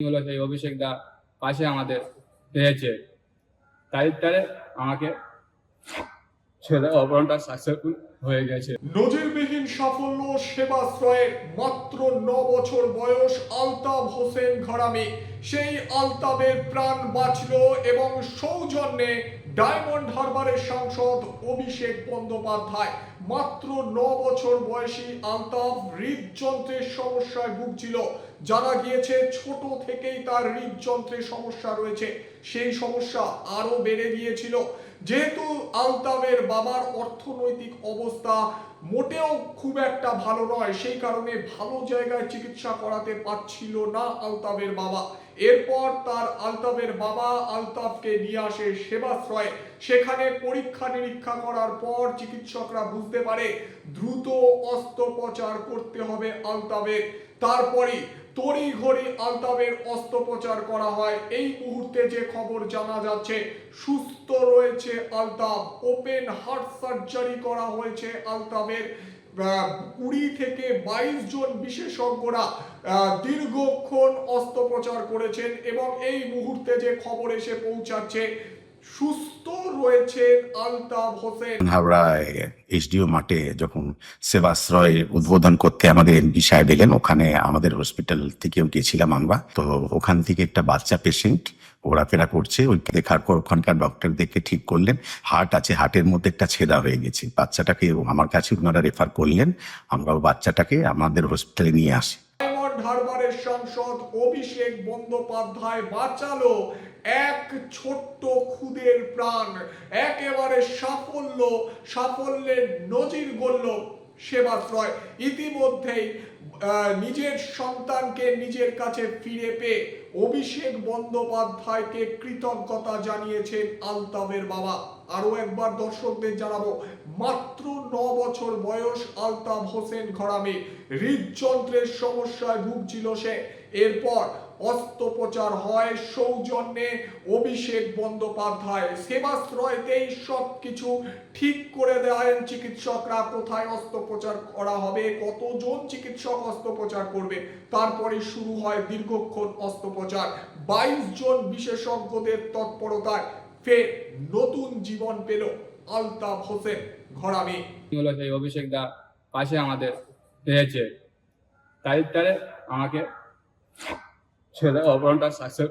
হলো সেই অভিষেক দা পাশে আমাদের পেয়েছে তাই আমাকে ছেলে অপহরণটা সাকসেসফুল হয়ে গেছে। নজিরবিহীন সাফল্য সেবাশ্রয়ে মাত্র ন বছর বয়স আলতাফ হোসেন ঘরামি। সেই আলতাবের প্রাণ বাঁচল এবং সৌজন্যে ডায়মন্ড হারবারের সাংসদ অভিষেক বন্দ্যোপাধ্যায় মাত্র ন বছর বয়সী আলতাফ হৃদযন্ত্রের সমস্যায় ভুগছিল। জানা গিয়েছে ছোট থেকেই তার হৃদযন্ত্রের সমস্যা রয়েছে। সেই সমস্যা আরও বেড়ে গিয়েছিল। যেহেতু আলতাবের বাবার অর্থনৈতিক অবস্থা মোটেও খুব একটা ভালো নয়, সেই কারণে ভালো জায়গায় চিকিৎসা করাতে পারছিল না আলতাবের বাবা। এরপর তার আলতাফের বাবা আলতাফকে নিয়ে আসে সেবাশ্রয়ে। সেখানে পরীক্ষা নিরীক্ষা করার পর চিকিৎসকরা বুঝতে পারে, দ্রুত অস্ত্রোপচার করতে হবে আলতাফের। তারপরে তড়ি ঘড়ি আলতাবের অস্ত্রোপচার করা হয়। এই মুহূর্তে যে খবর জানা যাচ্ছে, সুস্থ রয়েছে আলতাব। ওপেন হার্ট সার্জারি করা হয়েছে আলতাবের। কুড়ি থেকে বাইশ জন বিশেষজ্ঞরা দীর্ঘক্ষণ অস্ত্রোপচার করেছেন এবং এই মুহূর্তে যে খবর এসে পৌঁছাচ্ছে সুস্থ রয়েছেন আলতাব হোসেন। হাওড়া এইচডিও মাঠে যখন সেবাশ্রয় উদ্বোধন করতে আমাদের এমপি সাহেব ওখানে আমাদের হসপিটাল থেকেও গেছিলাম আমরা। তো ওখান থেকে একটা বাচ্চা পেশেন্ট ঘোরাফেরা করছে, ওই দেখার পর ওখানকার ডক্টর দেখে ঠিক করলেন হার্ট আছে হার্টের মধ্যে একটা ছেদা হয়ে গেছে। বাচ্চাটাকে আমার কাছে ওনারা রেফার করলেন আমরা ও বাচ্চাটাকে আমাদের হসপিটালে নিয়ে আসি। ডায়মন্ড সংসদ অভিষেক বন্দ্যোপাধ্যায় বাঁচালো এক ছোট্ট খুদের প্রাণ। একেবারে সাফল্য, সাফল্যের নজির গড়ল সেবাশ্রয়। ইতিমধ্যেই নিজের সন্তানকে নিজের কাছে ফিরে পেয়ে অভিষেক বন্দ্যোপাধ্যায়কে কৃতজ্ঞতা জানিয়েছেন আলতাবের বাবা। আরও একবার দর্শকদের জানাব, মাত্র ন বছর বয়স আলতাব হোসেন ঘরামি। হৃদযন্ত্রের সমস্যায় ভুগছিল সে। এরপর অস্ত্রোপচার হয় সৌজন্যে অভিষেক বন্দ্যোপাধ্যায়। সেবাশ্রয়তেই সব কিছু ঠিক করে দেয় চিকিৎসকরা। কোথায় অস্ত্রোপচার করা হবে? কতজন চিকিৎসক অস্ত্রোপচার করবে। তারপরে শুরু হয় দীর্ঘক্ষণ অস্ত্রোপচার। বাইশ জন বিশেষজ্ঞদের তৎপরতায় ফের নতুন জীবন পেল আলতাফ হোসেন ঘরামি। সেই অভিষেক দা পাশে আমাদের পেয়েছে তাই তারে আমাকে ছেলে অপহরণটা সাকসেস